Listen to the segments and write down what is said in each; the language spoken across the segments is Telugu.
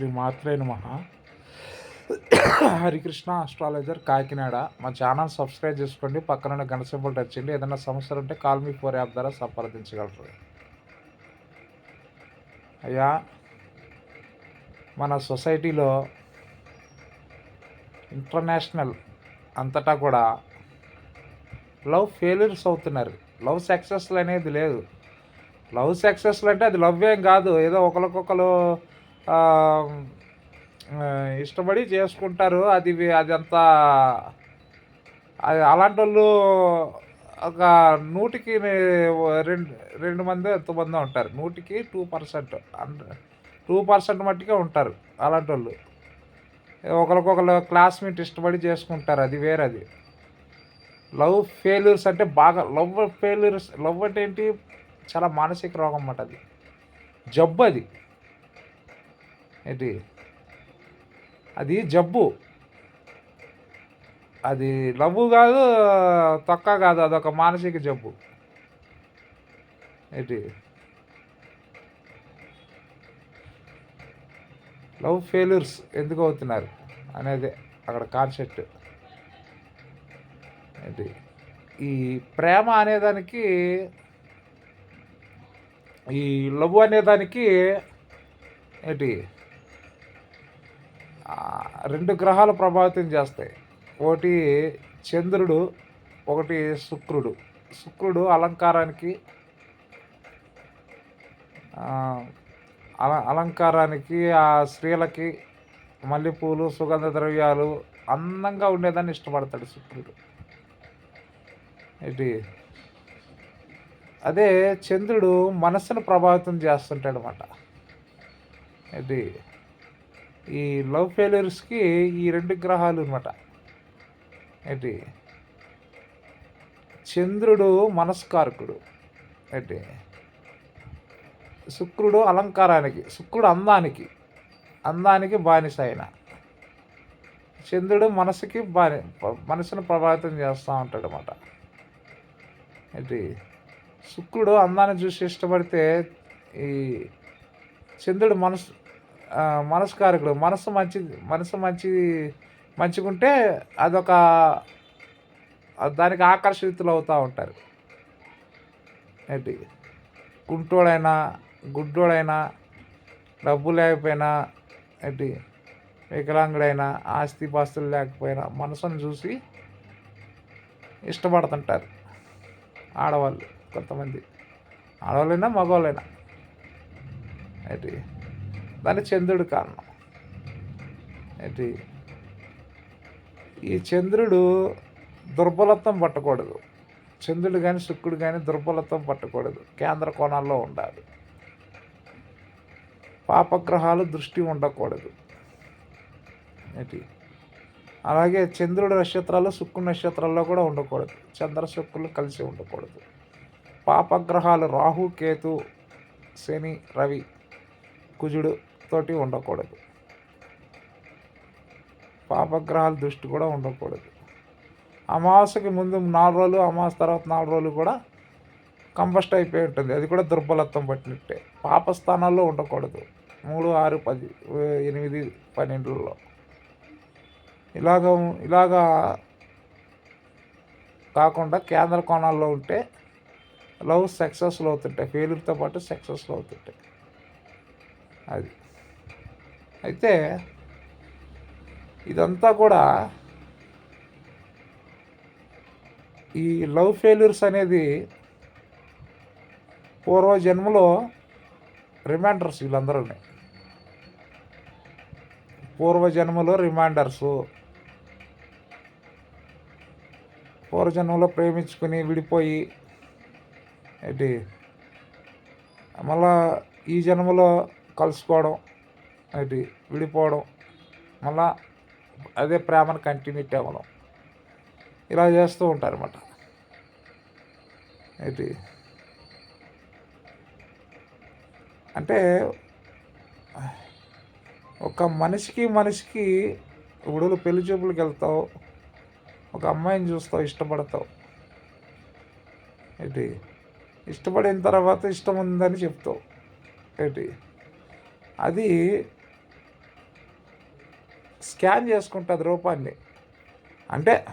శ్రీ మాత్రే నమ. హరికృష్ణ ఆస్ట్రాలజర్ కాకినాడ. మా ఛానల్ సబ్స్క్రైబ్ చేసుకోండి. పక్కన గణ సింబల్ టచ్ చేయండి. ఏదైనా సమస్యలు ఉంటే కాల్ మీ ఫోర్ యాప్ ద్వారా సంప్రదించగలరు. అయ్యా మన సొసైటీలో ఇంటర్నేషనల్ అంతటా కూడా లవ్ ఫెయిల్యూర్స్ అవుతున్నారు. లవ్ సక్సెస్లు అనేది లేదు. లవ్ సక్సెస్లు అంటే అది లవ్ ఏం కాదు. ఏదో ఒకరికొకరు ఇష్టపడి చేసుకుంటారు. అది అదంతా అది అలాంటి వాళ్ళు ఒక నూటికి రెండు రెండు మంది ఎంతమంది ఉంటారు. నూటికి టూ పర్సెంట్ టూ పర్సెంట్ మట్టుకే ఉంటారు అలాంటి వాళ్ళు ఒకరికొకరు క్లాస్మేట్ ఇష్టపడి చేసుకుంటారు. అది వేరేది లవ్ ఫెయిల్యూర్స్ అంటే బాగా లవ్ ఫెయిల్యూర్స్ లవ్ అంటే ఏంటి? చాలా మానసిక రోగం అన్నమాట అది. జబ్బు అది. ఏంటి? అది జబ్బు. అది లవ్ కాదు తొక్క కాదు అదొక మానసిక జబ్బు. ఏంటి? లవ్ ఫెయిల్యూర్స్ ఎందుకు అవుతున్నారు అనేది అక్కడ కాన్సెప్ట్. ఏంటి? ఈ ప్రేమ అనేదానికి ఈ లవ్ అనేదానికి ఏంటి? రెండు గ్రహాలు ప్రభావితం చేస్తాయి. ఒకటి చంద్రుడు ఒకటి శుక్రుడు. శుక్రుడు అలంకారానికి అల అలంకారానికి ఆ స్త్రీలకి మల్లెపూలు సుగంధ ద్రవ్యాలు అందంగా ఉండేదాన్ని ఇష్టపడతాడు శుక్రుడు. ఇది అదే చంద్రుడు మనస్సును ప్రభావితం చేస్తుంటాడు అన్నమాట ఇది ఈ లవ్ ఫెయిల్యూర్స్కి ఈ రెండు గ్రహాలు అనమాట ఏంటి? చంద్రుడు మనస్కారకుడు. ఏంటి? శుక్రుడు అలంకారానికి శుక్రుడు అందానికి అందానికి బానిస ఆయన. చంద్రుడు మనసుకి బాని మనసును ప్రభావితం చేస్తూ ఉంటాడు అనమాట ఏంటి? శుక్రుడు అందాన్ని చూసి ఇష్టపడితే ఈ చంద్రుడు మనసు మనస్కారకుడు మనసు మంచి మనసు మంచి మంచిగుంటే అదొక దానికి ఆకర్షితులు అవుతూ ఉంటారు. ఏంటి? కుంటోడైనా గుడ్డోడైనా డబ్బు లేకపోయినా ఏంటి? వికలాంగుడైనా ఆస్తి పాస్తులు లేకపోయినా మనసును చూసి ఇష్టపడుతుంటారు ఆడవాళ్ళు కొంతమంది. ఆడవాళ్ళైనా మగవాళ్ళైనా. అయితే దాని చంద్రుడు కారణం. ఏంటి? ఈ చంద్రుడు దుర్బలత్వం పట్టకూడదు. చంద్రుడు కానీ శుక్రుడు కానీ దుర్బలత్వం పట్టకూడదు. కేంద్ర కోణాల్లో ఉండాలి. పాపగ్రహాలు దృష్టి ఉండకూడదు. ఏంటి? అలాగే చంద్రుడు నక్షత్రాలు శుక్రుడు నక్షత్రాల్లో కూడా ఉండకూడదు. చంద్ర శుక్రులు కలిసి ఉండకూడదు. పాపగ్రహాలు రాహు కేతు శని రవి కుజుడు తోటి ఉండకూడదు. పాపగ్రహాల దృష్టి కూడా ఉండకూడదు. అమావాస్యకి ముందు నాలుగు రోజులు అమావాస తర్వాత నాలుగు రోజులు కూడా కంబస్ట్ అయిపోయి ఉంటుంది. అది కూడా దుర్బలత్వం పట్టినట్టే. పాప స్థానాల్లో ఉండకూడదు. మూడు ఆరు పది ఎనిమిది పన్నెండులో ఇలాగ ఇలాగా కాకుండా కేంద్ర కోణాల్లో ఉంటే లవ్ సక్సెస్లు అవుతుంటాయి. ఫెయిల్యూర్తో పాటు సక్సెస్లు అవుతుంటాయి. అది. అయితే ఇదంతా కూడా ఈ లవ్ ఫెయిల్యూర్స్ అనేది పూర్వ జన్మలో రిమైండర్స్ వీళ్ళందరూ పూర్వ జన్మలో రిమైండర్స్. పూర్వజన్మలో ప్రేమించుకుని విడిపోయి ఏంటి? మళ్ళా ఈ జన్మలో కలుసుకోవడం. అది విడిపోవడం. మళ్ళా అదే ప్రేమను కంటిన్యూటీ అవ్వడం ఇలా చేస్తూ ఉంటారు అన్నమాట ఏంటి అంటే ఒక మనిషికి మనిషికి ఇప్పుడు పెళ్ళి చూపులకు వెళ్తావు. ఒక అమ్మాయిని చూస్తావు ఇష్టపడతావు. ఏంటి ఇష్టపడిన తర్వాత ఇష్టం ఉందని చెప్తావు. ఏంటి అది స్కాన్ చేసుకుంటుంది రూపాన్ని. అంటే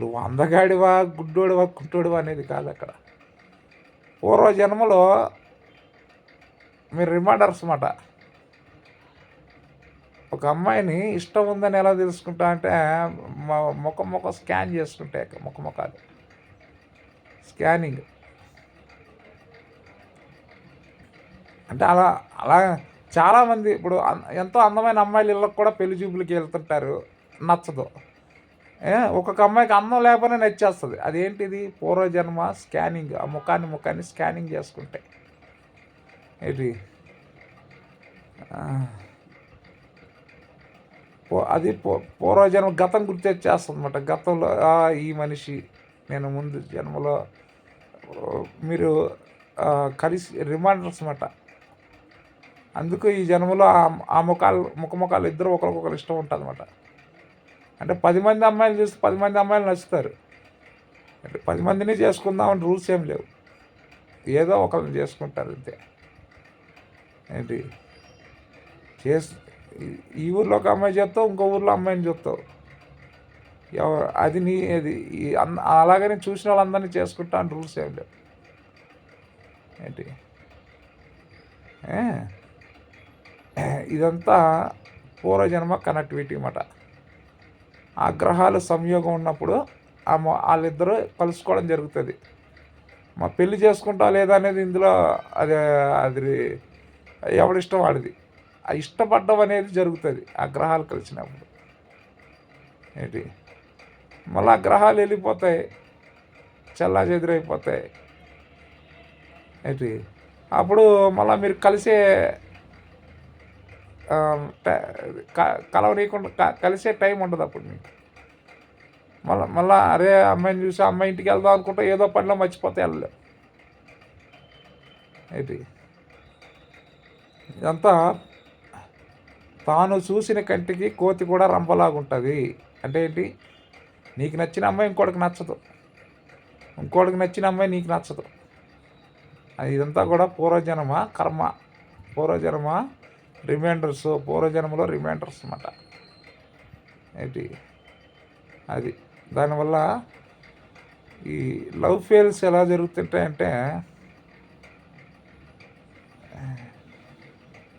నువ్వు అందగాడివా గుడ్డోడివా కుట్టోడివా అనేది కాదు అక్కడ. పూర్వ జన్మలో మీరు రిమైండర్స్ మాట. ఒక అమ్మాయిని ఇష్టం ఉందని ఎలా తెలుసుకుంటా అంటే మ- ముఖం ముఖం స్కాన్ చేసుకుంటే ముఖ ముఖాలు. స్కానింగ్. అంటే అలా అలా చాలామంది ఇప్పుడు ఎంతో అందమైన అమ్మాయిలు ఇళ్ళకి కూడా పెళ్ళి చూపులకి వెళ్తుంటారు. నచ్చదు. ఒక్కొక్క అమ్మాయికి అందం లేకపోయినా నచ్చేస్తుంది. అదేంటిది? పూర్వజన్మ స్కానింగ్. ఆ ముఖాన్ని ముఖాన్ని స్కానింగ్ చేసుకుంటే. ఇది పూ- అది పూర్వజన్మ గతం గుర్తొచ్చేస్తుంది అనమాట గతంలో ఈ మనిషి నేను ముందు జన్మలో మీరు కలిసి రిమైండర్స్ అన్నమాట. అందుకు ఈ జన్మలో ఆ- ముఖాలు ముఖ ముఖాలు ఇద్దరు ఒకరికొకరు ఇష్టం ఉంటుంది అనమాట అంటే పది మంది అమ్మాయిలు చూస్తే పది మంది అమ్మాయిలు నచ్చుతారు. అంటే పది మందిని చేసుకుందామని రూల్స్ ఏం లేవు. ఏదో ఒకరిని చేసుకుంటారు అంతే. ఏంటి? చేసి ఈ- ఊర్లో ఒక అమ్మాయి చెప్తావు ఇంకో ఊర్లో అమ్మాయిని చెప్తావు ఎవరు అది నీ అది ఈ అలాగని చూసిన వాళ్ళందరినీ చేసుకుంటా అని రూల్స్ ఏం లేవు. ఏంటి? ఏ? ఇదంతా పూర్వజన్మ కనెక్టివిటీ అన్నమాట ఆ గ్రహాలు సంయోగం ఉన్నప్పుడు ఆ వాళ్ళిద్దరూ కలుసుకోవడం జరుగుతుంది. మా పెళ్ళి చేసుకుంటా లేదా అనేది ఇందులో అది అది ఎవడిష్టం వాడిది ఆ ఇష్టపడ్డం అనేది జరుగుతుంది ఆ గ్రహాలు కలిసినప్పుడు. ఏంటి? మళ్ళీ ఆ గ్రహాలు వెళ్ళిపోతాయి చల్లా చెదిరైపోతాయి ఏంటి? అప్పుడు మళ్ళీ మీరు కలిసే కలవనీయకుండా క- కలిసే టైం ఉండదు అప్పుడు మీకు. మళ్ళీ మళ్ళీ అరే అమ్మాయిని చూసి అమ్మాయి ఇంటికి వెళ్దాం అనుకుంటే ఏదో పనిలో మర్చిపోతే వెళ్ళలేం. ఏంటి ఇదంతా తాను చూసిన కంటికి కోతి కూడా రంపలాగుంటుంది. అంటే ఏంటి? నీకు నచ్చిన అమ్మాయి ఇంకోటికి నచ్చదు. ఇంకోటికి నచ్చిన అమ్మాయి నీకు నచ్చదు. అది ఇదంతా కూడా పూర్వజన్మ కర్మ. పూర్వజన్మ రిమైండర్స్ పూర్వజన్మలో రిమైండర్స్ అన్నమాట. ఏంటి? అది. దానివల్ల ఈ లవ్ ఫెయిల్స్ ఎలా జరుగుతుంటాయంటే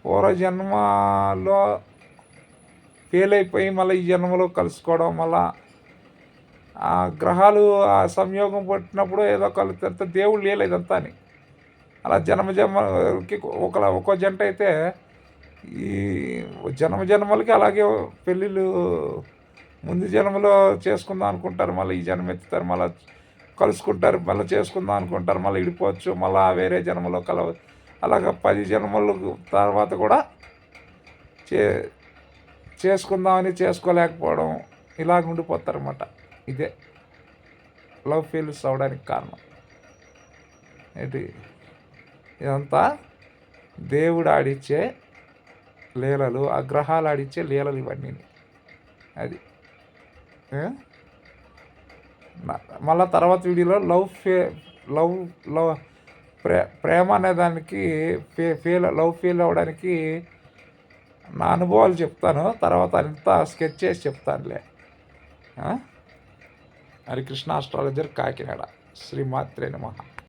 పూర్వజన్మలో ఫెయిల్ అయిపోయి మళ్ళీ ఈ జన్మలో కలుసుకోవడం మళ్ళా ఆ గ్రహాలు ఆ సంయోగం పట్టినప్పుడు ఏదో కలుగుతారు దేవుడు లేదంతా అని. అలా జన్మ జన్మకి ఒక ఒక జంట అయితే ఈ జన్మ జన్మలకి అలాగే పెళ్ళిళ్ళు ముందు జన్మలో చేసుకుందాం అనుకుంటారు మళ్ళీ ఈ జన్మ ఎత్తుతారు మళ్ళీ కలుసుకుంటారు మళ్ళీ చేసుకుందాం అనుకుంటారు మళ్ళీ ఇడిపోవచ్చు మళ్ళీ వేరే జన్మలో కలవ అలాగ పది జన్మల తర్వాత కూడా చే చేసుకుందామని చేసుకోలేకపోవడం ఇలాగ ఉండిపోతారు అన్నమాట ఇదే లవ్ ఫెయిల్స్ అవడానికి కారణం. ఏంటి? ఇదంతా దేవుడు ఆడిచ్చే లీలలు ఆ గ్రహాలు ఆడిచ్చే లీలలు ఇవన్నీ. అది. మళ్ళా తర్వాత వీడియోలో లవ్ ఫే లవ్ లవ్ ప్రే ప్రేమ అనే దానికి ఫే ఫీల్ లవ్ ఫీల్ అవ్వడానికి నా అనుభవాలు చెప్తాను. తర్వాత అంతా స్కెచ్ చేసి చెప్తానులే. హరికృష్ణ ఆస్ట్రాలజర్ కాకినాడ. శ్రీమాత్రే మహా